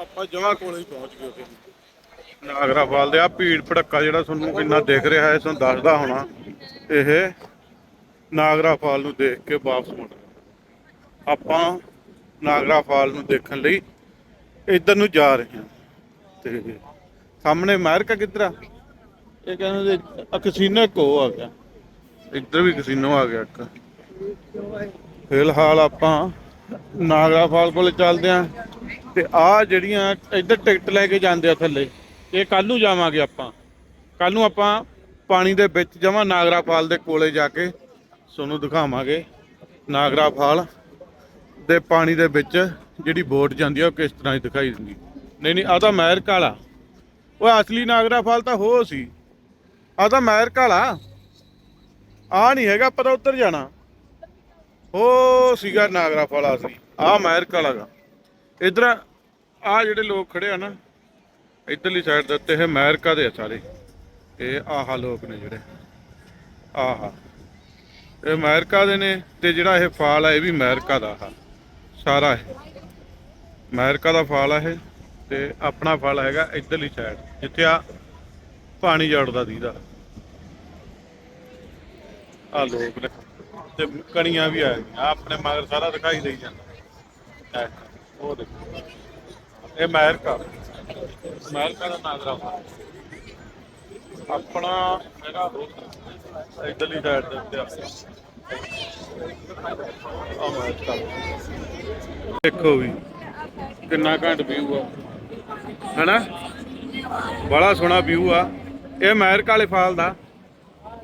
ਆਪਾਂ ਜਮਾ ਕੋਲੇ ਹੀ ਪਹੁੰਚ ਗਏ ਉੱਥੇ। ਨਾਗਰਾ ਫਾਲ ਦੇ ਆ ਭੀੜ ਭੜੱਕਾ ਜਿਹੜਾ ਤੁਹਾਨੂੰ ਕਿੰਨਾ ਦਿਖ ਰਿਹਾ ਹੈ ਤੁਹਾਨੂੰ ਦੱਸਦਾ ਹੋਣਾ ਇਹ ਨਾਗਰਾ ਫਾਲ ਨੂੰ ਦੇਖ ਕੇ ਵਾਪਸ ਮੁੜ ਗਏ। ਆਪਾਂ ਨਾਗਰਾ ਫਾਲ ਨੂੰ ਦੇਖਣ ਲਈ ਇੱਧਰ ਨੂੰ ਜਾ ਰਹੇ ਹਾਂ। ਤੇ ਸਾਹਮਣੇ ਅਮਰੀਕਾ ਕਿੱਧਰ ਆ? ਇਹ ਕਹਿੰਦੇ ਆ ਕਸੀਨੋ ਇੱਕ ਉਹ ਆ ਗਿਆ। ਇੱਧਰ ਵੀ ਕਸੀਨੋ ਆ ਗਿਆ ਇੱਕ। ਫਿਲਹਾਲ ਆਪਾਂ ਨਾਗਰਾ ਫਾਲ ਕੋਲ ਚੱਲਦੇ ਆਂ ਤੇ ਆ ਜਿਹੜੀਆਂ ਇੱਧਰ ਟਿਕਟ ਲੈ ਕੇ ਜਾਂਦੇ ਆ ਥੱਲੇ, ਇਹ ਕੱਲ ਨੂੰ ਜਾਵਾਂਗੇ ਆਪਾਂ। ਕੱਲ ਨੂੰ ਆਪਾਂ ਪਾਣੀ ਦੇ ਵਿੱਚ ਜਮਾ ਨਾਗਰਾ ਫਾਲ ਦੇ ਕੋਲੇ ਜਾ ਕੇ ਤੁਹਾਨੂੰ ਦਿਖਾਵਾਂਗੇ। ਨਾਗਰਾ ਫਾਲ ਦੇ ਪਾਣੀ ਦੇ ਵਿੱਚ ਜਿਹੜੀ ਬੋਟ ਜਾਂਦੀ ਆ, ਉਹ ਕਿਸ ਤਰ੍ਹਾਂ ਦੀ ਦਿਖਾਈ ਦਿੰਦੀ। ਨਹੀਂ ਨਹੀਂ ਆ ਤਾਂ ਮਹਿਰ ਕਾਲਾ। ਉਹ ਅਸਲੀ ਨਾਗਰਾ ਫਾਲ ਤਾਂ ਹੋ ਸੀ। ਆ ਤਾਂ ਮਹਿਰ ਕਾਲਾ। ਆ ਨਹੀਂ ਹੈਗਾ ਪਤਾ ਉੱਧਰ ਜਾਣਾ। ਉਹ ਸੀਗਾ ਨਾਗਰਾ ਫਾਲ ਅਸਲੀ ਆ ਮਹਿਰ ਕਾਲਾ ਇਧਰ ਆ ਜਿਹੜੇ ਲੋਕ ਖੜੇ ਆ ਨਾ, ਇਧਰਲੀ ਸਾਈਡ ਦੇ ਉੱਤੇ ਇਹ ਅਮਰੀਕਾ ਦੇ ਆ ਸਾਰੇ। ਇਹ ਆਹ ਲੋਕ ਨੇ ਜਿਹੜੇ। ਆਹਾ। ਇਹ ਅਮਰੀਕਾ ਦੇ ਨੇ ਤੇ ਜਿਹੜਾ ਇਹ ਫਾਲ ਆ, ਇਹ ਵੀ ਅਮਰੀਕਾ ਦਾ ਆ। ਸਾਰਾ ਇਹ। ਅਮਰੀਕਾ ਦਾ ਫਾਲ ਆ ਇਹ ਤੇ ਆਪਣਾ ਫਲ ਹੈਗਾ ਇਧਰਲੀ ਸਾਈਡ ਜਿੱਥੇ ਆ ਪਾਣੀ ਜੜਦਾ ਦੀਦਾ। ਆ ਲੋਕ ਨੇ। ਤੇ ਕਣੀਆਂ ਵੀ ਆ ਗਈਆਂ ਆਹ ਆਪਣੇ ਮਗਰ ਸਾਰਾ ਦਿਖਾਈ ਦੇਈ ਜਾਂਦਾ। ਐ, ਉਹ ਦੇਖੋ। ਇਹ ਅਮਰੀਕਾ ਅਮਰੀਕਾ ਦਾ ਨਾਗਰਾ ਆਪਣਾ ਹੈਗਾ ਉਹ ਇਧਰਲੀ ਸਾਈਡ ਦੇ ਉੱਤੇ ਆ। ਆ ਅਮਰੀਕਾ ਦੇਖੋ ਵੀ ਕਿੰਨਾ ਘੰਟ ਵਿਊ ਆ। ਹੈਨਾ? ਬੜਾ ਸੋਹਣਾ ਵਿਊ ਆ। ਇਹ ਮਹਿਰ ਵਾਲੇ ਫਾਲ ਦਾ।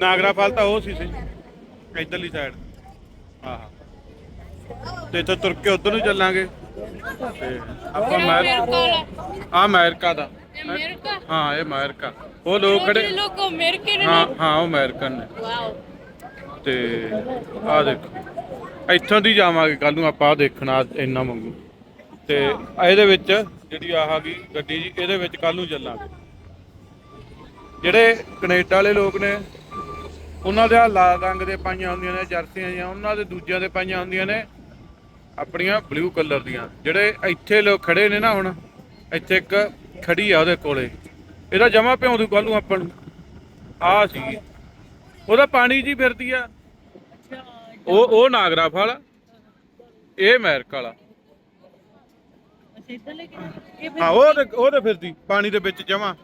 ਨਾਗਰਾ ਫਾਲ ਤਾਂ ਉਹ ਸੀ ਸੀ ਇਧਰਲੀ ਸਾਈਡ ਤੇ ਇੱਥੇ ਤੁਰ ਕੇ ਉਧਰ ਨੂੰ ਚੱਲਾਂਗੇ। ਤੇ ਆਪਾਂ ਅਮਰੀਕਾ ਆ ਅਮਰੀਕਾ ਦਾ। ਅਮਰੀਕਾ? ਹਾਂ ਇਹ ਅਮਰੀਕਾ। ਉਹ ਲੋਕ ਖੜੇ ਲੋਕ ਅਮਰੀਕਨ ਹਾਂ ਹਾਂ ਉਹ ਅਮਰੀਕਨ ਨੇ। ਵਾਓ। ਤੇ ਆ ਦੇਖੋ ਇੱਥੋਂ ਦੀ ਜਾਵਾਂਗੇ ਕੱਲ ਨੂੰ ਆਪਾਂ ਦੇਖਣਾ ਇੰਨਾ ਮੰਗੂ। ਤੇ ਇਹਦੇ ਵਿੱਚ ਜਿਹੜੀ ਆਹ ਗਈ ਗੱਡੀ ਜੀ ਇਹਦੇ ਵਿੱਚ ਕੱਲ ਨੂੰ ਚੱਲਾਂਗੇ। ਜਿਹੜੇ ਕੈਨੇਡਾ ਵਾਲੇ ਲੋਕ ਨੇ ਉਹਨਾਂ ਦੇ ਆਹ ਲਾਲ ਰੰਗ ਦੇ ਪਾਈਆਂ ਹੁੰਦੀਆਂ ਨੇ ਜਰਸੀਆਂ ਜਾਂ ਉਹਨਾਂ ਦੇ ਦੂਜਿਆਂ ਦੇ ਪਾਈਆਂ ਹੁੰਦੀਆਂ ਨੇ ਆਪਣੀਆਂ ਬਲੂ ਕਲਰ ਦੀਆਂ। ਜਿਹੜੇ ਇੱਥੇ ਲੋਕ ਖੜੇ ਨੇ ਨਾ ਹੁਣ ਇੱਥੇ ਇੱਕ ਖੜੀ ਆ ਉਹਦੇ ਕੋਲੇ। ਇਹਦਾ ਜਮਾ ਪਿਉਂ ਦੂ ਕੱਲ ਆਪਾਂ ਨੂੰ। ਆ ਸੀ। ਉਹਦਾ ਪਾਣੀ ਜੀ ਫਿਰਦੀ ਆ। ਉਹ ਉਹ ਨਾਗਰਾ ਫਲ ਇਹ ਅਮਰੀਕਾ ਵਾਲਾ। ਹਾਂ ਉਹ ਤੇ ਉਹ ਤੇ ਫਿਰਦੀ ਪਾਣੀ ਦੇ ਵਿੱਚ ਜਮਾ।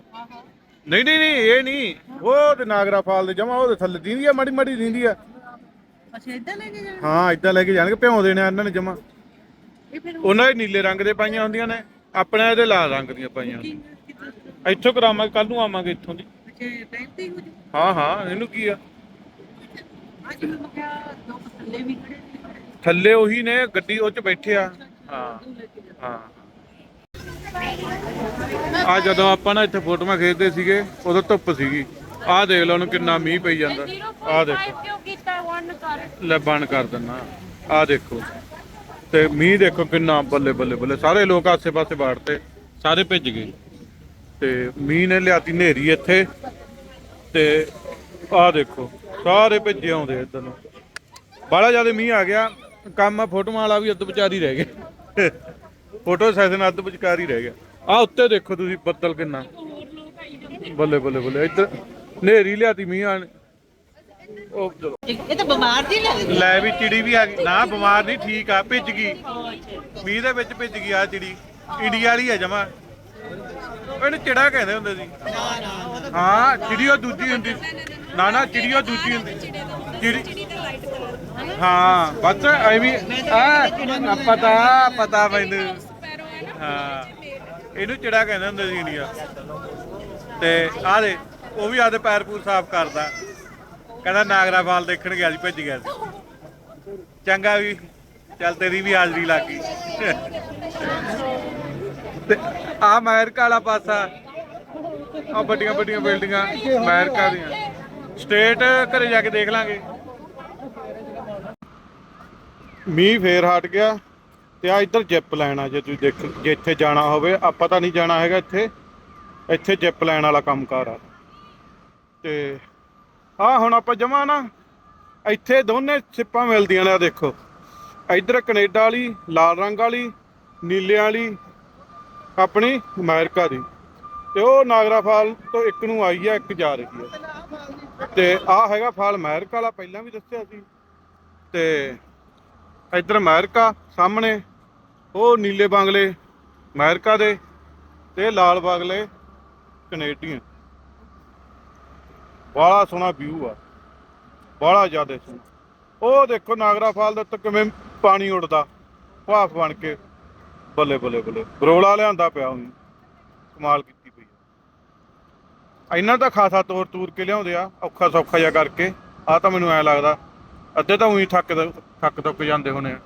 ਨਹੀਂ ਨਹੀਂ ਨਹੀਂ ਇਹ ਨਹੀਂ। ਉਹ ਤੇ ਨਾਗਰਾ ਫਾਲ ਦੇ ਜਮਾ ਉਹ ਤੇ ਥੱਲੇ ਦਿੰਦੀ ਆ ਮੜੀ ਮੜੀ ਦਿੰਦੀ ਆ। ਅੱਛਾ ਇਦਾਂ ਲੈ ਕੇ ਜਾਣਾ? ਹਾਂ ਇਦਾਂ ਲੈ ਕੇ ਜਾਣਗੇ ਭਿਉਂ ਦੇਣੇ ਇਹਨਾਂ ਨੇ ਜਮਾ। ਇਹ ਫਿਰ ਉਹਨਾਂ ਦੇ ਨੀਲੇ ਰੰਗ ਦੇ ਪਾਈਆਂ ਹੁੰਦੀਆਂ ਨੇ ਆਪਣੇ ਇਹਦੇ ਲਾਲ ਰੰਗ ਦੀਆਂ ਪਾਈਆਂ ਹੁੰਦੀਆਂ। ਇੱਥੋਂ ਕਰਾਵਾਂਗੇ ਕੱਲ ਨੂੰ ਆਵਾਂਗੇ ਇੱਥੋਂ ਦੀ। ਅੱਛਾ ਟਾਈਮ ਤੇ ਹੋ ਹਾਂ ਹਾਂ ਇਹਨੂੰ ਕੀ ਆ? ਅੱਜ ਮੈਂ ਕਿਹਾ ਦੋ ਥੱਲੇ ਵੀ ਖੜੇ ਸੀ ਥੱਲੇ ਉਹੀ ਨੇ ਗੱਡੀ ਉਹ ਚ ਬੈਠੇ ਆ। ਹਾਂ ਹਾਂ। ਆ ਜਦੋਂ ਆਪਾਂ ਨਾ ਇੱਥੇ ਫੋਟੋਆਂ ਖੇਡਦੇ ਸੀਗੇ, ਉਦੋਂ ਧੁੱਪ ਸੀਗੀ। ਆਹ ਦੇਖ ਲਓ ਉਹਨੂੰ ਕਿੰਨਾ ਮੀਂਹ ਪਈ ਜਾਂਦਾ। ਆਹ ਦੇਖੋ। ਕਿਉਂ ਕੀਤਾ ਵਨ ਕਰ ਲੈ ਬੰਦ ਕਰ ਦਿੰਨਾ। ਆਹ ਦੇਖੋ। ਤੇ ਮੀਂਹ ਦੇਖੋ ਕਿੰਨਾ ਬੱਲੇ ਬੱਲੇ ਬੱਲੇ। ਸਾਰੇ ਲੋਕ ਆਸੇ-ਪਾਸੇ ਬਾੜਤੇ ਸਾਰੇ ਭਿੱਜ ਗਏ। ਤੇ ਮੀਂਹ ਨੇ ਲਿਆਤੀ ਨੇਰੀ ਇੱਥੇ। ਤੇ ਆਹ ਦੇਖੋ। ਸਾਰੇ ਭਿੱਜੇ ਆਉਂਦੇ ਇੱਧਰ ਨੂੰ। ਬੜਾ ਜ਼ਿਆਦਾ ਮੀਂਹ ਆ ਗਿਆ। ਕੰਮ ਫੋਟੋਆਂ ਵਾਲਾ ਵੀ ਅੱਧ ਵਿਚਾਰੀ ਰਹਿ ਗਿਆ। ਫੋਟੋ ਸੈਸ਼ਨ ਅੱਧ ਵਿਚਕਾਰ ਹੀ ਰਹਿ ਗਿਆ। ਆ ਉੱਤੇ ਦੇਖੋ ਤੁਸੀਂ ਬੱਦਲ ਕਿੰਨਾ। ਬੱਲੇ ਬੱਲੇ ਬੱਲੇ ਇੱਧਰ ਨੇਰੀ ਲਿਆਤੀ ਮੀਂਹ ਆਣ ਉਹ ਚਲੋ। ਇਹ ਤਾਂ ਬਿਮਾਰ ਜੀ ਲੱਗਦੀ ਲੈ ਵੀ ਚਿੜੀ ਵੀ ਆ ਗਈ। ਨਾ ਬਿਮਾਰ ਨਹੀਂ ਠੀਕ ਆ ਭਿੱਜ ਗਈ। ਮੀਂਹ ਦੇ ਵਿੱਚ ਭਿੱਜ ਗਈ ਆ ਚਿੜੀ। ਇੰਡੀਆ ਵਾਲੀ ਆ ਜਮਾ। ਇਹਨੂੰ ਚਿੜਾ ਕਹਿੰਦੇ ਹੁੰਦੇ ਸੀ। ਹਾਂ ਚਿੜੀ ਉਹ ਦੂਜੀ ਹੁੰਦੀ ਨਾ ਨਾ ਚਿੜੀ ਉਹ ਦੂਜੀ ਹੁੰਦੀ ਚਿੜੀ ਹਾਂ ਬਸ ਐ ਵੀ ਆ ਪਤਾ ਪਤਾ ਮੈਨੂੰ। ਹਾਂ। ਇਹਨੂੰ ਚਿੜਾ ਕਹਿੰਦੇ ਹੁੰਦੇ ਸੀ ਇੰਡੀਆ। ਤੇ ਆਹ ਦੇ ਉਹ ਵੀ ਆਦੇ ਪੈਰ ਪੂਰ ਸਾਫ਼ ਕਰਦਾ। ਕਹਿੰਦਾ ਨਾਗਰਾ ਫਾਲ ਦੇਖਣ ਗਿਆ ਸੀ, ਭੱਜ ਗਿਆ ਸੀ। ਚੰਗਾ ਵੀ, ਚੱਲ ਤੇਰੀ ਵੀ ਹਾਜ਼ਰੀ ਲੱਗ ਗਈ। ਤੇ ਆ ਅਮਰੀਕਾ ਵਾਲਾ ਪਾਸਾ ਆ ਵੱਡੀਆਂ ਵੱਡੀਆਂ ਬਿਲਡਿੰਗਾਂ ਅਮਰੀਕਾ ਦੀਆਂ। ਸਟੇਟ ਘਰੇ ਜਾ ਕੇ ਦੇਖ ਲਾਂਗੇ। ਮੀਂਹ ਫੇਰ ਹਟ ਗਿਆ। ਤੇ ਆ ਇੱਧਰ ਜਿਪ ਲਾਈਨ ਆ, ਜੇ ਤੁਸੀਂ ਦੇਖ, ਜੇ ਇੱਥੇ ਜਾਣਾ ਹੋਵੇ, ਆਪਾਂ ਤਾਂ ਨਹੀਂ ਜਾਣਾ ਹੈਗਾ ਇੱਥੇ। ਇੱਥੇ ਜਿਪ ਲਾਈਨ ਵਾਲਾ ਕੰਮਕਾਰ ਆ। ਤੇ ਆ ਹੁਣ ਆਪਾਂ ਜਮਾ ਨਾ, ਇੱਥੇ ਦੋਨੇ ਸਿੱਪਾਂ ਮਿਲਦੀਆਂ ਨੇ, ਆ ਦੇਖੋ। ਇੱਧਰ ਕੈਨੇਡਾ ਵਾਲੀ, ਲਾਲ ਰੰਗ ਵਾਲੀ, ਨੀਲੇ ਵਾਲੀ, ਆਪਣੀ ਅਮਰੀਕਾ ਦੀ। ਤੇ ਉਹ ਨਾਗਰਾ ਫਾਲ ਤੋਂ ਇੱਕ ਨੂੰ ਆਈ ਆ, ਇੱਕ ਜਾ ਰਹੀ ਆ। ਤੇ ਆ ਹੈਗਾ ਫਾਲ ਅਮਰੀਕਾ ਵਾਲਾ, ਪਹਿਲਾਂ ਵੀ ਦੱਸਿਆ ਸੀ। ਤੇ ਇੱਧਰ ਅਮਰੀਕਾ ਸਾਹਮਣੇ, ਉਹ ਨੀਲੇ ਬਾਂਗਲੇ, ਅਮਰੀਕਾ ਦੇ ਤੇ ਲਾਲ ਬੰਗਲੇ ਕੈਨੇਡੀਅਨ। ਬੜਾ ਸੋਹਣਾ ਵਿਊ ਆ ਬੜਾ ਜ਼ਿਆਦਾ ਸੋਹਣਾ। ਉਹ ਦੇਖੋ ਨਾਗਰਾ ਫਾਲ ਦੇ ਉੱਤੇ ਕਿਵੇਂ ਪਾਣੀ ਉੱਡਦਾ, ਭਾਫ ਬਣ ਕੇ ਬੱਲੇ ਬੱਲੇ ਬੱਲੇ। ਬਰੋਲਾ ਲਿਆਂਦਾ ਪਿਆ ਉਹਨੂੰ, ਕਮਾਲ ਕੀਤੀ ਪਈ ਆ। ਇੰਨਾ ਦਾ ਖਾਸਾ ਤੋਰ ਤੂਰ ਕੇ ਲਿਆਉਂਦੇ ਆ, ਔਖਾ ਸੌਖਾ ਜਿਹਾ ਕਰਕੇ ਆ ਤਾਂ ਮੈਨੂੰ ਐ ਲੱਗਦਾ ਅੱਧੇ ਤਾਂ ਉਹੀ ਥੱਕ ਥੱਕ ਤੁੱਕ ਜਾਂਦੇ ਹੋਣੇ ਆ।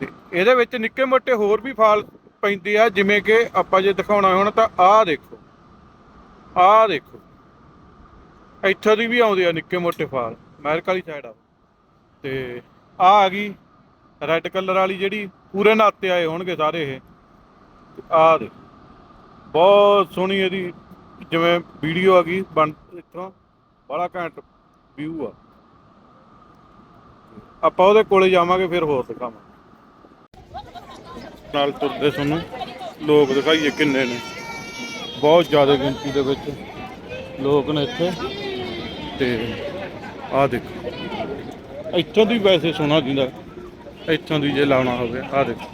ਤੇ ਇਹਦੇ ਵਿੱਚ ਨਿੱਕੇ ਮੋਟੇ ਹੋਰ ਵੀ ਫਾਲ ਪੈਂਦੇ ਆ, ਜਿਵੇਂ ਕਿ ਆਪਾਂ ਜੇ ਦਿਖਾਉਣਾ ਹੋਣਾ ਤਾਂ ਆਹ ਦੇਖੋ ਆਹ ਦੇਖੋ। ਇੱਥੋਂ ਦੀ ਵੀ ਆਉਂਦੇ ਆ ਨਿੱਕੇ ਮੋਟੇ ਫਾਲ, ਅਮਰੀਕਾ ਵਾਲੀ ਸਾਈਡ ਆ। ਤੇ ਆ ਆ ਗਈ ਰੈੱਡ ਕਲਰ ਵਾਲੀ ਜਿਹੜੀ, ਪੂਰੇ ਨਾਤੇ ਆਏ ਹੋਣਗੇ ਸਾਰੇ ਇਹ। ਆ ਦੇ ਬਹੁਤ ਸੋਹਣੀ ਇਹਦੀ ਜਿਵੇਂ ਵੀਡੀਓ ਆ ਗਈ, ਬਣ, ਇੱਥੋਂ, ਬੜਾ ਘੈਂਟ ਵਿਊ ਆ। ਆਪਾਂ ਉਹਦੇ ਕੋਲੇ ਜਾਵਾਂਗੇ, ਫਿਰ ਹੋਰ ਦਿਖਾਵਾਂਗੇ। ਨਾਲ ਤੁਰਦੇ ਸਾਨੂੰ ਲੋਕ ਦਿਖਾਈਏ ਕਿੰਨੇ ਨੇ। ਬਹੁਤ ਜ਼ਿਆਦਾ ਗਿਣਤੀ ਦੇ ਵਿੱਚ ਲੋਕ ਨੇ ਇੱਥੇ। ਤੇ ਆਹ ਦੇਖੋ, ਇੱਥੋਂ ਦੀ ਵੈਸੇ ਸੋਹਣਾ ਦਿੰਦਾ, ਇੱਥੋਂ ਦੀ ਜੇ ਲਾਉਣਾ ਹੋਵੇ, ਆਹ ਦੇਖੋ।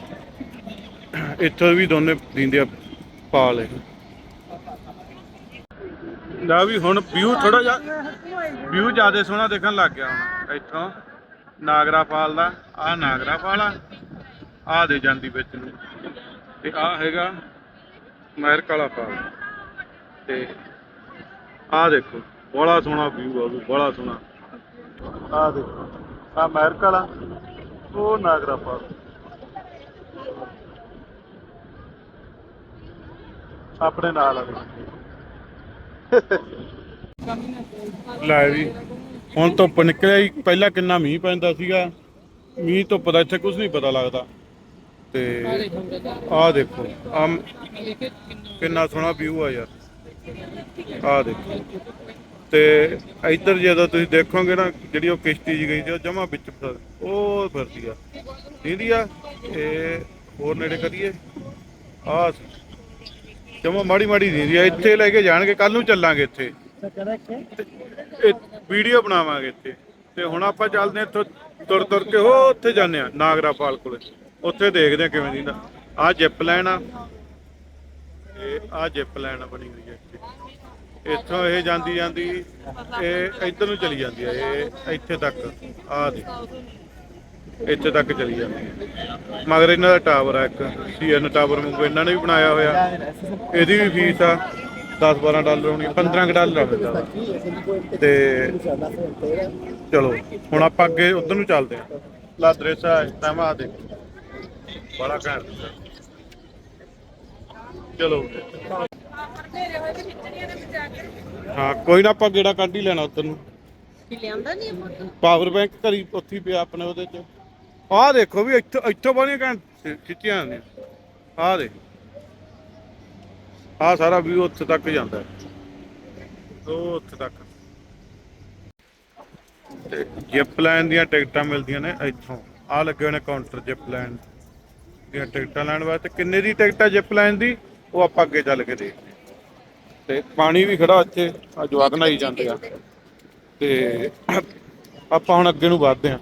ਇੱਥੋਂ ਵੀ ਦੋਨੇ ਦਿੰਦੇ ਆ ਪਾਲ ਇਹ। ਨਾ ਵੀ ਹੁਣ ਵਿਊ ਥੋੜਾ ਜਿਹਾ, ਵਿਊ ਜ਼ਿਆਦਾ ਸੋਹਣਾ ਦੇਖਣ ਲੱਗ ਗਿਆ ਹੁਣ, ਇੱਥੋਂ। ਨਾਗਰਾ ਫਾਲ ਦਾ, ਆਹ ਨਾਗਰਾ ਫਾਲ ਆ। ਦੇ ਜਾਂਦੀ ਵਿੱਚ ਨੂੰ। ਤੇ ਆਹ ਹੈਗਾ ਮਹਿਰਕ ਵਾਲਾ ਤੇ ਆਹ ਦੇਖੋ, ਬੜਾ ਸੋਹਣਾ ਵਿਊ ਆ ਉਹ, ਬੜਾ ਸੋਹਣਾ। ਆਹ ਦੇਖੋ, ਆਹ ਮਹਿਰ ਕਾਲਾ ਉਹ ਨਾਗਰਾ ਫਾਲ। ਆਪਣੇ ਨਾਲ ਆ ਲੈ ਵੀ। ਹੁਣ ਧੁੱਪ ਨਿਕਲਿਆ ਹੀ, ਪਹਿਲਾਂ ਕਿੰਨਾ ਮੀਂਹ ਪੈਂਦਾ ਸੀਗਾ, ਮੀਂਹ ਧੁੱਪ ਦਾ ਇੱਥੇ ਕੁਝ ਨਹੀਂ ਪਤਾ ਲੱਗਦਾ। ਤੇ ਆਹ ਦੇਖੋ ਆ ਕਿੰਨਾ ਸੋਹਣਾ ਵਿਊ ਆ ਯਾਰ। ਆਹ ਦੇਖੋ। ਤੇ ਇੱਧਰ ਜਦੋਂ ਤੁਸੀਂ ਦੇਖੋਗੇ ਨਾ, ਜਿਹੜੀ ਉਹ ਕਿਸ਼ਤੀ ਜੀ ਗਈ ਸੀ, ਉਹ ਜਮਾ ਵਿੱਚ ਫਸ- ਉਹ ਫਿਰਦੀ ਆ। ਦੀਦੀ ਆ? ਇਹ ਹੋਰ ਨੇੜੇ ਕਰੀਏ। ਆ ਜਮਾ ਮਾੜੀ ਮਾੜੀ ਦੀਦੀ ਆ। ਇੱਥੇ ਲੈ ਕੇ ਜਾਣਗੇ ਕੱਲ ਨੂੰ ਚੱਲਾਂਗੇ ਇੱਥੇ। ਇਹ ਵੀਡੀਓ ਬਣਾਵਾਂਗੇ ਇੱਥੇ। ਤੇ ਹੁਣ ਆਪਾਂ ਚੱਲਦੇ ਹਾਂ ਇੱਥੋਂ ਤੁਰ ਤੁਰ ਕੇ ਉਹ ਉੱਥੇ ਜਾਂਦੇ ਆ ਨਾਗਰਾ ਫਾਲ ਕੋਲੇ। ਉੱਥੇ ਦੇਖਦੇ ਆ ਕਿਵੇਂ ਦੀਦਾ ਆਹ ਜਿਪ ਲਾਈਨ ਆ। ਇਹ ਆਹ ਜਿਪ ਲਾਈਨ ਬਣੀ ਹੋਈ ਹੈ ਇੱਥੇ। ਇੱਥੋਂ ਇਹ ਜਾਂਦੀ ਜਾਂਦੀ, ਇਹ ਇੱਧਰ ਨੂੰ ਚਲੀ ਜਾਂਦੀ ਹੈ ਇਹ ਇੱਥੇ ਤੱਕ। ਆਹ ਦੇ ਇੱਥੇ ਤੱਕ ਚਲੀ ਜਾਂਦੀ ਹੈ ਮਗਰ ਇਹਨਾਂ ਦਾ ਟਾਵਰ ਆ ਇੱਕ। ਸੀਐਨ ਟਾਵਰ ਵਾਂਗੂ ਇਹਨਾਂ ਨੇ ਵੀ ਬਣਾਇਆ ਹੋਇਆ। ਇਹਦੀ ਵੀ ਫੀਸ ਆ। 10 12 ਡਾਲਰ ਹੋਣੀ 15 ਕੁ ਡਾਲਰ ਹੋਣਾ ਤੇ ਚਲੋ, ਹੁਣ ਆਪਾਂ ਅੱਗੇ ਉਧਰ ਨੂੰ ਚੱਲਦੇ ਹਾਂ। ਲਾ ਦ੍ਰਿਸ਼ਾ ਤਮਾ ਦੇ ਬੜਾ ਘੈਂਟ ਚਲੋ। ਹਾਂ, ਕੋਈ ਨਾ ਆਪਾਂ ਗੇੜਾ ਕੱਢ ਹੀ ਲੈਣਾ ਉਧਰ ਨੂੰ। ਲਿਆਂਦਾ ਨਹੀਂ ਪਾਵਰ ਬੈਂਕ ਘਰੀ ਉੱਥੇ ਹੀ ਪਿਆ ਆਪਣੇ ਉਹਦੇ ਚ। ਆਹ ਦੇਖੋ ਵੀ ਇੱਥੋਂ ਇੱਥੋਂ ਬੜੀਆਂ ਘੈਂਟ ਖਿੱਚੀਆਂ ਨੇ ਆਹ ਦੇ ਆਹ ਸਾਰਾ ਵੀਊ ਉੱਥੇ ਤੱਕ ਜਾਂਦਾ ਹੈ। ਉਹ ਉੱਥੇ ਤੱਕ। ਤੇ ਜਿਪ ਲਾਈਨ ਦੀਆਂ ਟਿਕਟਾਂ ਮਿਲਦੀਆਂ ਨੇ ਇੱਥੋਂ। ਆਹ ਲੱਗੇ ਹੋਏ ਨੇ ਕਾਊਂਟਰ ਜਿਪ ਲਾਈਨ ਦੀਆਂ ਟਿਕਟਾਂ ਲੈਣ ਵਾਸਤੇ। ਕਿੰਨੇ ਦੀ ਟਿਕਟ ਆ ਜਿਪ ਲਾਈਨ ਦੀ? ਉਹ ਆਪਾਂ ਅੱਗੇ ਚੱਲ ਕੇ ਦੇਖਦੇ। ਤੇ ਪਾਣੀ ਵੀ ਖੜਾ ਇੱਥੇ ਆ ਜਵਾਕ ਨਹਾਈ ਜਾਂਦੇ ਆ। ਤੇ ਆਪਾਂ ਹੁਣ ਅੱਗੇ ਨੂੰ ਵਧਦੇ ਹਾਂ।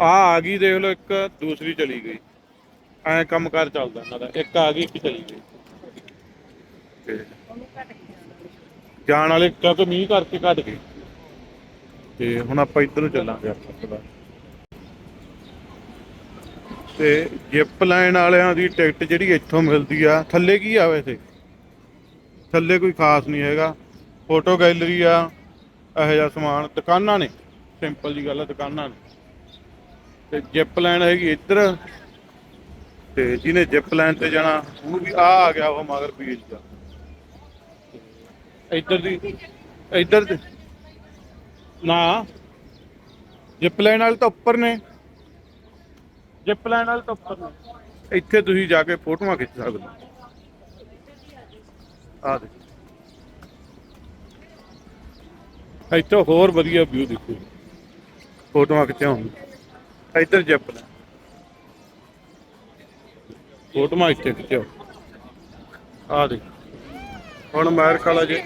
ਆ ਆ ਗਈ ਦੇਖ ਲਓ ਇੱਕ ਦੂਸਰੀ ਚਲੀ ਗਈ। ਐ ਕੰਮ ਕਰ ਚੱਲਦਾ ਇਹਨਾਂ ਦਾ। ਇੱਕ ਆ ਗਈ ਇੱਕ ਚਲੀ ਗਈ। ਤੇ ਜਾਣ ਵਾਲੇ ਕਿਉਂਕਿ ਮੀਂਹ ਕਰਕੇ ਘਟ ਗਏ। ਤੇ ਹੁਣ ਆਪਾਂ ਇੱਧਰ ਨੂੰ ਚੱਲਾਂਗੇ ਆਪਾਂ। ਤੇ ਜਿਪ ਲਾਈਨ ਵਾਲਿਆਂ ਦੀ ਟਿਕਟ ਜਿਹੜੀ ਇੱਥੋਂ ਮਿਲਦੀ ਆ ਥੱਲੇ ਕੀ ਆ ਵੈਸੇ? ਥੱਲੇ ਕੋਈ ਖਾਸ ਨਹੀਂ ਹੈਗਾ। ਫੋਟੋ ਗੈਲਰੀ ਆ ਇਹੋ ਜਿਹਾ ਸਮਾਨ ਦੁਕਾਨਾਂ ਨੇ। ਸਿੰਪਲ ਜੀ ਗੱਲ ਆ ਦੁਕਾਨਾਂ ਨੇ। ਤੇ ਜਿਪ ਲਾਈਨ ਹੈਗੀ ਇੱਧਰ। ਤੇ ਜਿਹਨੇ ਜਿਪ ਲਾਈਨ ਤੇ ਜਾਣਾ ਉਹ ਵੀ ਆ ਆ ਗਿਆ ਉਹ ਮਗਰ ਬੀਜ ਦਾ। ਇੱਧਰ ਦੀ ਇੱਧਰ ਦੀ। ਨਾ। ਜਿਪ ਲਾਈਨ ਵਾਲੇ ਤਾਂ ਉੱਪਰ ਨੇ। ਜਿਪ ਲਾਈਨ ਵਾਲੇ ਤਾਂ ਉੱਪਰ ਨੇ। ਇੱਥੇ ਤੁਸੀਂ ਜਾ ਕੇ ਫੋਟੋਆਂ ਖਿੱਚ ਸਕਦੇ ਹੋ। ਆ ਦੇ ਇੱਥੋਂ ਹੋਰ ਵਧੀਆ ਵਿਊ ਦਿਖੂ। ਫੋਟੋਆਂ ਖਿਚਾਉਣ ਇੱਧਰ ਜਿਪ ਲਾਈਨ ਫੋਟੋਆਂ ਇੱਥੇ ਖਿੱਚੋ ਆ ਦੇ ਹੁਣ ਅਮਰੀਕਾ ਵਾਲਾ ਜੇ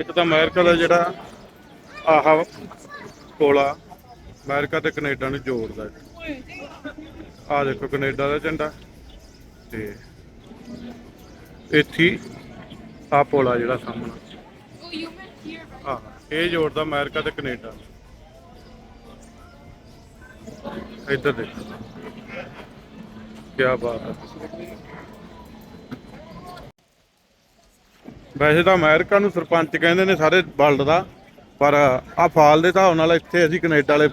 ਇੱਕ ਤਾਂ ਅਮਰੀਕਾ ਦਾ ਜਿਹੜਾ ਆਹ ਕੋਲਾ ਅਮਰੀਕਾ ਤੇ ਕੈਨੇਡਾ ਨੂੰ ਜੋੜਦਾ ਆ ਦੇਖੋ ਕੈਨੇਡਾ ਦਾ ਝੰਡਾ ਤੇ ਇੱਥੇ ਆ ਪੋਲਾ ਜਿਹੜਾ ਸਾਹਮਣਾ। Oh, ਆ ਇਹ ਜੋੜਦਾ ਅਮਰੀਕਾ ਤੇ ਕੈਨੇਡਾ। ਇੱਧਰ ਦੇਖ। ਕੀ ਬਾਤ ਹੈ। ਵੈਸੇ ਤਾਂ ਅਮਰੀਕਾ ਨੂੰ ਸਰਪੰਚ ਕਹਿੰਦੇ ਨੇ ਸਾਰੇ ਵਰਲਡ ਦਾ, ਪਰ ਆ ਫਾਲ ਦੇ ਹਿਸਾਬ ਨਾਲ ਇੱਥੇ ਅਸੀਂ ਕੈਨੇਡਾ ਵਾਲੇ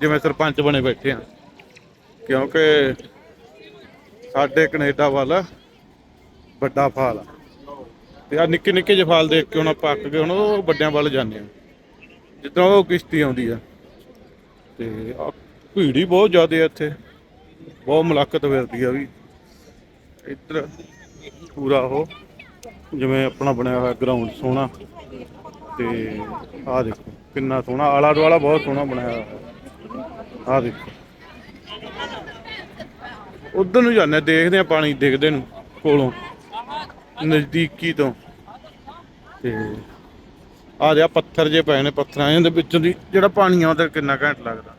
ਜਿਵੇਂ ਸਰਪੰਚ ਬਣੇ ਬੈਠੇ ਆ ਕਿਉਂਕਿ ਸਾਡੇ ਕੈਨੇਡਾ ਵੱਲ ਵੱਡਾ ਫਾਲ ਆ। ਤੇ ਆ ਨਿੱਕੇ ਨਿੱਕੇ ਜਿਹੇ ਫਾਲ ਦੇਖ ਕੇ ਹੁਣ ਆਪਾਂ ਅੱਕ ਗਏ, ਹੁਣ ਉਹ ਵੱਡਿਆਂ ਵੱਲ ਜਾਂਦੇ ਆ ਜਿੱਦਾਂ ਉਹ ਕਿਸ਼ਤੀ ਆਉਂਦੀ ਆ। ਤੇ ਆ ਭੀੜ ਹੀ ਬਹੁਤ ਜ਼ਿਆਦਾ ਆ ਇੱਥੇ। ਬਹੁਤ ਮੁਲਾਕਤ ਫਿਰਦੀ ਆ ਵੀ। ਇੱਧਰ ਪੂਰਾ ਉਹ ਜਿਵੇਂ ਆਪਣਾ ਬਣਿਆ ਹੋਇਆ ਗਰਾਊਂਡ ਸੋਹਣਾ ਤੇ ਆਹ ਦੇਖੋ ਕਿੰਨਾ ਸੋਹਣਾ ਆਲਾ ਦੁਆਲਾ ਬਹੁਤ ਸੋਹਣਾ ਬਣਾਇਆ ਹੋਇਆ। ਆਹ ਦੇਖੋ। ਉਧਰ ਨੂੰ ਜਾਂਦੇ ਆ, ਦੇਖਦੇ ਆ ਪਾਣੀ ਦਿਖਦੇ ਨੂੰ ਕੋਲੋਂ ਨਜ਼ਦੀਕੀ ਤੋਂ। ਤੇ ਆ ਜਿਆ ਪੱਥਰ ਜੇ ਪਏ ਨੇ ਪੱਥਰਾਂ ਦੇ ਵਿੱਚੋਂ ਦੀ ਜਿਹੜਾ ਪਾਣੀ ਆਉਂਦਾ ਕਿੰਨਾ ਘੈਂਟ ਲੱਗਦਾ।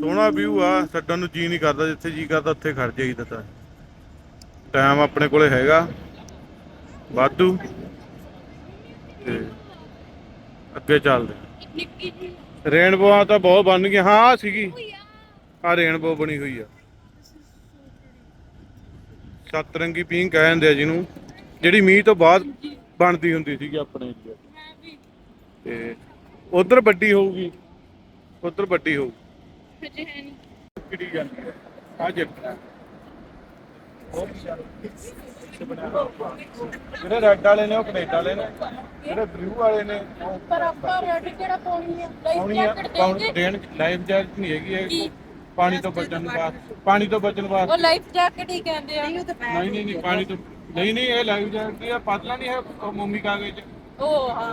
ਸੋਹਣਾ ਵਿਊ ਆ ਛੱਡਣ ਨੂੰ ਜੀ ਨਹੀਂ ਕਰਦਾ ਜਿੱਥੇ ਜੀ ਕਰਦਾ ਉੱਥੇ ਖੜ ਜਾਈਦਾ ਤਾਂ। ਟਾਈਮ ਆਪਣੇ ਕੋਲੇ ਹੈਗਾ। ਵਾਧੂ। ਤੇ ਅੱਗੇ ਚੱਲਦੇ ਨਿੱਕੀ ਜੀ ਰੇਨਬੋਆਂ ਤਾਂ ਬਹੁਤ ਬਣ ਗਈਆਂ। ਹਾਂ ਆਹ ਸੀਗੀ। ਆ ਰੇਨਬੋ ਬਣੀ ਹੋਈ ਆ। ਸਤਰੰਗੀ ਪਿੰਕ ਕਹਿੰਦੇ ਆ ਜਿਹਨੂੰ। ਜਿਹੜੀ ਮੀਂਹ ਤੋਂ ਬਾਅਦ ਬਣਦੀ ਹੁੰਦੀ ਸੀਗੀ ਆਪਣੇ ਵੀ ਤੇ ਉਧਰ ਵੱਡੀ ਹੋਊਗੀ। ਉਧਰ ਵੱਡੀ ਹੋਊ ਹਜੇ ਹੈ ਨਹੀਂ। ਕਿਹੜੀ ਜਾਂਦੀ ਹੈ ਆ ਜੱਟ ਜਿਹੜੇ ਰੈੱਡ ਵਾਲੇ ਨੇ ਉਹ ਕੈਨੇਡਾ ਵਾਲੇ ਨੇ ਜਿਹੜੇ ਬਲੂ ਵਾਲੇ ਨੇ ਉਹ ਪਰ ਆਪਾਂ ਰੈਡ ਕਿਹੜਾ ਪਾਉਣੀ ਹੈ ਲਾਈਫ ਪਾਉਣੀ ਆ ਜੈਕਟ ਪਾਉਣ ਦੇਂਗੇ ਦੇਣ ਲਾਈਫ ਜੈਕਟ ਨਹੀਂ ਹੈਗੀ ਇਹ ਪਾਣੀ ਤੋਂ ਬਚਣ ਵਾਸਤੇ ਪਾਣੀ ਤੋਂ ਬਚਣ ਉਹ ਵਾਸਤੇ ਲਾਈਫ ਜੈਕਟ ਹੀ ਕਹਿੰਦੇ ਆ। ਨਹੀਂ ਨਹੀਂ ਨਹੀਂ ਪਾਣੀ ਤੋਂ ਨਹੀਂ ਨਹੀਂ ਇਹ ਲਾਈਫ ਜੈਕਟ ਦੀ ਆ ਪਤਲਾ ਨਹੀਂ ਹੈ ਉਹ ਮੋਮੀ ਕਾਗਜ਼ ਚ। ਉਹ ਹਾਂ।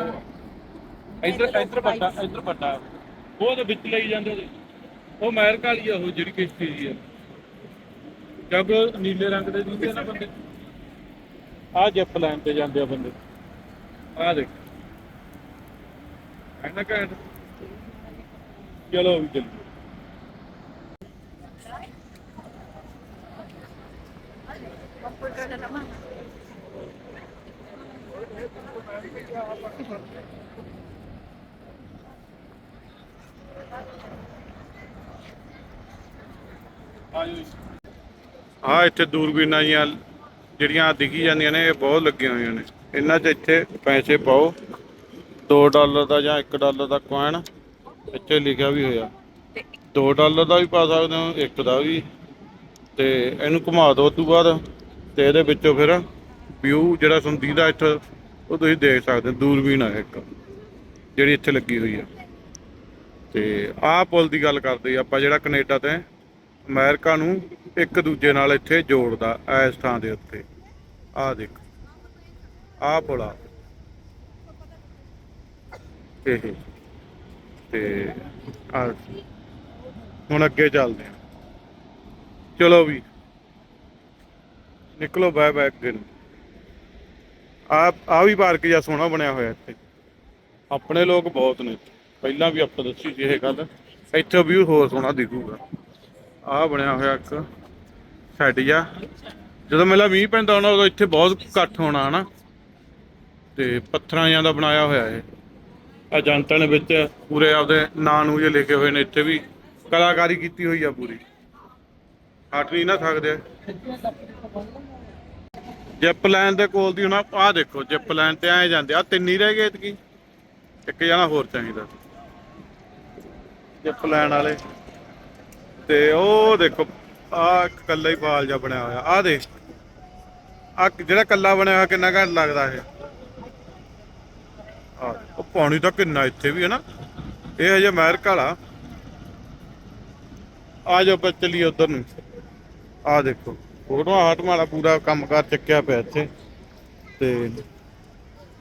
ਇੱਧਰ ਇੱਧਰ ਵੱਡਾ ਇੱਧਰ ਵੱਡਾ। ਉਹ ਉਹਦੇ ਵਿੱਚ ਲਈ ਜਾਂਦੇ ਉਹ ਮਹਿਰ ਕਾਲੀ ਆ ਉਹ ਜਿਹੜੀ ਕਿਸ਼ਤੀ ਦੀ ਆ। ਕਿਉਂਕਿ ਨੀਲੇ ਰੰਗ ਦੇ ਦਿੰਦੇ ਆ ਨਾ ਬੰਦੇ? ਆ ਜਿੱਪ ਲਾਈਨ ਤੇ ਜਾਂਦੇ ਆ ਬੰਦੇ। ਆ ਦੇਖ। ਐਨਾ ਕਹਿਣ ਚਲੋ ਵੀ ਚੱਲੀਏ। ਆ ਇੱਥੇ ਦੂਰਬੀਨਾਂ ਜੀਆਂ ਜਿਹੜੀਆਂ ਦਿਖੀ ਜਾਂਦੀਆਂ ਨੇ ਇਹ ਬਹੁਤ ਲੱਗੀਆਂ ਹੋਈਆਂ ਨੇ। ਇਹਨਾਂ 'ਚ ਇੱਥੇ ਪੈਸੇ ਪਾਓ। 2 ਡਾਲਰ ਦਾ ਜਾਂ 1 ਡਾਲਰ ਦਾ ਕੋਇਨ ਇੱਥੇ ਲਿਖਿਆ ਵੀ ਹੋਇਆ। 2 ਡਾਲਰ ਦਾ ਵੀ ਪਾ ਸਕਦੇ ਹੋ 1 ਦਾ ਵੀ। ਤੇ ਇਹਨੂੰ ਘੁਮਾ ਦਿਓ ਉਸ ਤੋਂ ਬਾਅਦ ਤੇ ਇਹਦੇ ਵਿੱਚੋਂ ਫਿਰ ਵਿਊ ਜਿਹੜਾ ਸੁਣਦੀ ਦਾ ਇੱਥੇ ਉਹ ਤੁਸੀਂ ਦੇਖ ਸਕਦੇ ਹੋ ਦੂਰਬੀਨ ਆ ਇੱਕ ਜਿਹੜੀ ਇੱਥੇ ਲੱਗੀ ਹੋਈ ਆ। ਤੇ ਆਹ ਪੁਲ ਦੀ ਗੱਲ ਕਰਦੇ ਆਪਾਂ ਜਿਹੜਾ ਕੈਨੇਡਾ ਤੇ ਅਮਰੀਕਾ ਨੂੰ ਇੱਕ ਦੂਜੇ ਨਾਲ ਇੱਥੇ ਜੋੜਦਾ ਇਸ ਥਾਂ ਦੇ ਉੱਤੇ। ਆਹ ਦੇਖ। ਆਹ ਪੁਲ ਆ ਇਹ। ਤੇ ਆ ਹੁਣ ਅੱਗੇ ਚੱਲਦੇ ਆ ਚਲੋ ਵੀ। ਨਿਕਲੋ ਬਾਏ ਬਾਏ ਅੱਗੇ ਨੂੰ। ਆ ਆ ਵੀ ਪਾਰਕ ਜਿਹਾ ਸੋਹਣਾ ਬਣਿਆ ਹੋਇਆ ਇੱਥੇ। ਆਪਣੇ ਲੋਕ ਬਹੁਤ ਨੇ ਪਹਿਲਾਂ ਵੀ ਆਪਾਂ ਦੱਸੀ ਸੀ ਇਹ ਗੱਲ। ਇੱਥੇ ਵੀ ਹੋਰ ਸੋਹਣਾ ਦਿਖੂਗਾ। ਆਹ ਬਣਿਆ ਹੋਇਆ ਇੱਕ। ਸਾਈਡ ਜਿਹਾ ਜਦੋਂ ਮੇਲਾ ਮੀਂਹ ਪੈਂਦਾ ਹੋਣਾ, ਉਦੋਂ ਇੱਥੇ ਬਹੁਤ ਇਕੱਠ ਹੋਣਾ, ਹਨਾ। ਤੇ ਪੱਥਰਾਂ ਜਿਹਾ ਦਾ ਬਣਾਇਆ ਹੋਇਆ ਇਹ। ਆ ਜਨਤਾ ਨੇ ਵਿੱਚ ਪੂਰੇ ਆਪਦੇ ਨਾਂ ਨੂੰ ਜੇ ਲਿਖੇ ਹੋਏ ਨੇ, ਇੱਥੇ ਵੀ ਕਲਾਕਾਰੀ ਕੀਤੀ ਹੋਈ ਆ ਪੂਰੀ। ਹਟ ਨਹੀਂ ਨਾ ਸਕਦੇ ਜਿਪ ਲਾਈਨ ਦੇ ਕੋਲ ਦੀ ਹੁਣ ਆਹ ਦੇਖੋ, ਜਿਪ ਲਾਈਨ ਤੇ ਆਏ ਜਾਂਦੇ। ਆ ਤਿੰਨ ਹੀ ਰਹਿ ਗਏ ਇਤਕੀ। ਇੱਕ ਜਣਾ ਹੋਰ ਚਾਹੀਦਾ। ਜਿਪ ਲਾਈਨ ਵਾਲੇ। ਤੇ ਉਹ ਦੇਖੋ ਆ ਕੱਲਾ ਹੀ ਫਾਲ ਜਿਹਾ ਬਣਿਆ ਹੋਇਆ। ਆ ਦੇ ਆ ਜਿਹੜਾ ਕੱਲਾ ਬਣਿਆ ਹੋਇਆ ਕਿੰਨਾ ਘੱਟ ਲੱਗਦਾ ਇਹ। ਆ ਉਹ ਪਾਣੀ ਤਾਂ ਕਿੰਨਾ ਇੱਥੇ ਵੀ ਹੈ ਨਾ। ਇਹ ਹਜੇ ਅਮਰੀਕਾ ਵਾਲਾ। ਆ ਜਾਓ ਆਪਾਂ ਚੱਲੀਏ ਉਧਰ ਨੂੰ। ਆ ਦੇਖੋ। ਫੋਟੋਆਂ ਹਾਟਮਾਂ ਵਾਲਾ ਪੂਰਾ ਕੰਮਕਾਰ ਚੱਕਿਆ ਪਿਆ ਇੱਥੇ। ਤੇ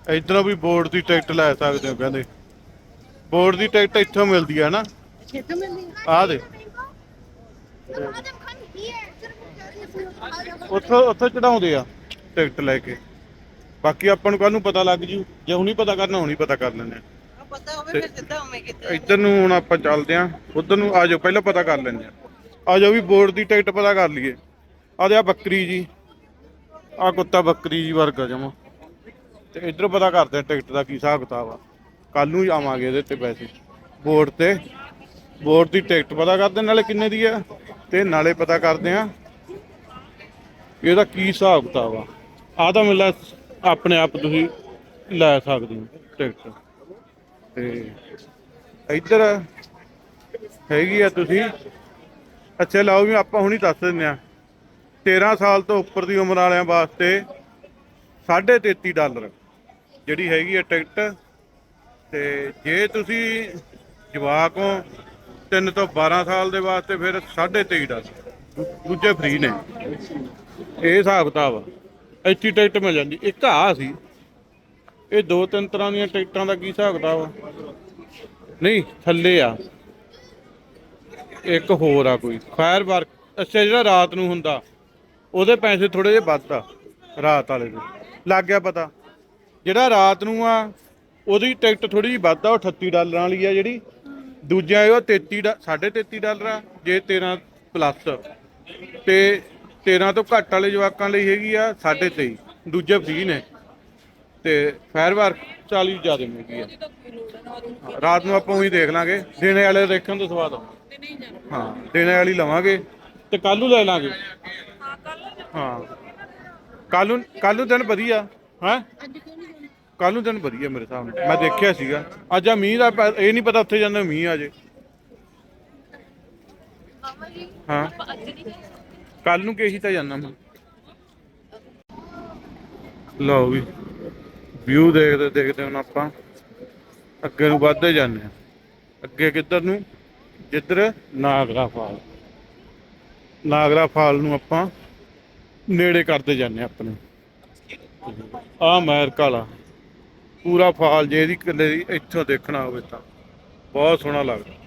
ਇਧਰੋਂ ਵੀ ਬੋਰਡ ਦੀ ਟਿਕਟ ਲੈ ਸਕਦੇ ਹੋ ਕਹਿੰਦੇ। ਬੋਰਡ ਦੀ ਟਿਕਟ ਇੱਥੋਂ ਮਿਲਦੀ ਹੈ ਨਾ। ਛੇਤੋਂ ਮਿਲਦੀ ਆ ਦੇ ਆ ਉੱਥੋਂ ਉੱਥੋਂ ਚੜਾਉਂਦੇ ਆ ਟਿਕਟ ਲੈ ਕੇ। ਬਾਕੀ ਆਪਾਂ ਨੂੰ ਕੱਲ ਨੂੰ ਪਤਾ ਲੱਗ ਜੂ। ਜੇ ਹੁਣੀ ਪਤਾ ਕਰਨਾ ਹੁਣੀ ਪਤਾ ਕਰ ਆ। ਪਤਾ ਹੋਵੇ ਫਿਰ ਸਿੱਧਾ ਹੋਵੇਂ ਕਿਤੇ ਇੱਧਰ ਨੂੰ ਹੁਣ ਆਪਾਂ ਚੱਲਦੇ ਆਂ। ਉਧਰ ਨੂੰ ਆ ਜਾਓ ਪਹਿਲਾਂ ਪਤਾ ਕਰ ਲੈਂਦੇ ਆ। ਆ ਜਾਓ ਵੀ ਬੋਰਡ ਦੀ ਟਿਕਟ ਪਤਾ ਕਰ ਲਈਏ। ਆ ਦੇ ਆ ਬੱਕਰੀ ਜੀ। ਆ ਕੁੱਤਾ ਬੱਕਰੀ ਜੀ ਵਰਗਾ ਜਮਾ। ਤੇ ਇੱਧਰ ਪਤਾ ਕਰਦੇ ਆ ਟਿਕਟ ਦਾ ਕੀ ਹਿਸਾਬ ਕਿਤਾਬ ਆ। ਕੱਲ ਨੂੰ ਜਾਵਾਂਗੇ ਇਹਦੇ ਤੇ ਪੈਸੇ। ਬੋਰਡ ਤੇ। ਬੋਰਡ ਦੀ ਟਿਕਟ ਪਤਾ ਕਰਦੇ ਨਾਲੇ ਕਿੰਨੇ ਦੀ ਆ? ਤੇ ਨਾਲੇ ਪਤਾ ਕਰਦੇ ਆ ਇਹਦਾ ਕੀ ਹਿਸਾਬ ਕਿਤਾਬ ਆ? ਆ ਤਾਂ ਮਿਲਾ ਆਪਣੇ ਆਪ ਤੁਸੀਂ ਲੈ ਸਕਦੇ ਹੋ ਟਿਕਟ। ਤੇ ਇੱਧਰ ਹੈਗੀ ਆ ਤੁਸੀਂ। ਅੱਛਾ ਲਓ ਵੀ ਆਪਾਂ ਹੁਣੀ ਦੱਸ ਦਿੰਦੇ ਆ 13 ਸਾਲ ਤੋਂ ਉੱਪਰ ਦੀ ਉਮਰ ਵਾਲਿਆਂ ਵਾਸਤੇ 33.5 ਡਾਲਰ ਜਿਹੜੀ ਹੈਗੀ ਆ ਟਿਕਟ। ਤੇ ਜੇ ਤੁਸੀਂ ਜਵਾਕ ਹੋ 3 ਤੋਂ 12 ਸਾਲ ਦੇ ਵਾਸਤੇ ਫਿਰ 23.5 ਡਾਲਰ। ਦੂਜੇ ਫ੍ਰੀ ਨੇ। ਇਹ ਹਿਸਾਬ ਕਿਤਾਬ ਆ। ਇੱਥੇ ਟਿਕਟ ਮਿਲ ਜਾਂਦੀ। ਇੱਕ ਆ ਸੀ। ਇਹ ਦੋ ਤਿੰਨ ਤਰ੍ਹਾਂ ਦੀਆਂ ਟਿਕਟਾਂ ਦਾ ਕੀ ਹਿਸਾਬ ਕਿਤਾਬ ਆ? ਨਹੀਂ, ਥੱਲੇ ਆ। ਇੱਕ ਹੋਰ ਆ ਕੋਈ। ਫਾਇਰ ਵਰਕ, ਅੱਛਾ, ਜਿਹੜਾ ਰਾਤ ਨੂੰ ਹੁੰਦਾ, ਉਹਦੇ ਪੈਸੇ ਥੋੜੇ ਜਿਹੇ ਵੱਧ ਆ, ਰਾਤ ਵਾਲੇ ਦੇ। ਲੱਗ ਗਿਆ ਪਤਾ। ਜਿਹੜਾ ਰਾਤ ਨੂੰ ਆ, ਉਹਦੀ ਟਿਕਟ ਥੋੜੀ ਜਿਹੀ ਵੱਧ ਆ, ਉਹ 38 ਡਾਲਰਾਂ ਵਾਲੀ ਆ ਜਿਹੜੀ। ਦੂਜਾ ਇਹ ਉਹ 33 ਡਾ- ਸਾਢੇ 33 ਡਾਲਰ ਆ, ਜੇ 13 ਪਲੱਸ ਤੇ 13 ਤੋਂ ਘੱਟ ਵਾਲੇ ਜਵਾਕਾਂ ਲਈ ਹੈਗੀ ਆ 23.5 ਦੂਜੇ ਫ੍ਰੀ ਨੇ। ਤੇ ਫਾਇਰ ਵਰਕ 40 ਜ਼ਿਆਦਾ ਮਹਿੰਗੀ ਆ। ਰਾਤ ਨੂੰ ਆਪਾਂ ਉਹੀ ਦੇਖ ਲਾਂਗੇ। ਦਿਨੇ ਵਾਲੇ ਦੇਖਣ ਤੋਂ ਸਵਾਦ ਹਾਂ ਦਿਨੇ ਵਾਲੀ ਲਵਾਂਗੇ ਤੇ ਕੱਲ ਨੂੰ ਲੈ ਲਾਂਗੇ। ਹਾਂ। ਕੱਲ ਨੂੰ ਕੱਲ ਨੂੰ ਦਿਨ ਵਧੀਆ, ਹੈ? ਕੱਲ ਨੂੰ ਦਿਨ ਵਧੀਆ ਮੇਰੇ ਹਿਸਾਬ ਨਾਲ। ਮੈਂ ਦੇਖਿਆ ਸੀਗਾ। ਅੱਜ ਆ ਮੀਂਹ ਦਾ ਇਹ ਨਹੀਂ ਪਤਾ ਉੱਥੇ ਜਾਂਦਾ ਮੀਂਹ ਆ ਜੇ। ਮਾਮਾ ਹਾਂ। ਕੱਲ ਨੂੰ ਕਹੀ ਤਾਂ ਜਾਣਾ ਮੈਂ। ਲਓ ਵੀ ਵਿਊ ਦੇਖਦੇ ਦੇਖਦੇ ਹੁਣ ਆਪਾਂ ਅੱਗੇ ਨੂੰ ਵੱਧਦੇ ਜਾਂਦੇ ਆ ਅੱਗੇ ਕਿੱਧਰ ਨੂੰ? ਜਿੱਧਰ ਨਾਗਰਾ ਫਾਲ। ਨਾਗਰਾ ਫਾਲ ਨੂੰ ਆਪਾਂ ਨੇੜੇ ਕਰਦੇ ਜਾਂਦੇ ਆ ਆਪਣੇ। ਆ ਅਮਰੀਕਾ ਵਾਲਾ। ਪੂਰਾ ਫਾਲ ਜੇ ਇਹਦੀ ਕਿੱਲੇ ਦੀ ਇੱਥੋਂ ਦੇਖਣਾ ਹੋਵੇ ਤਾਂ। ਬਹੁਤ ਸੋਹਣਾ ਲੱਗਦਾ।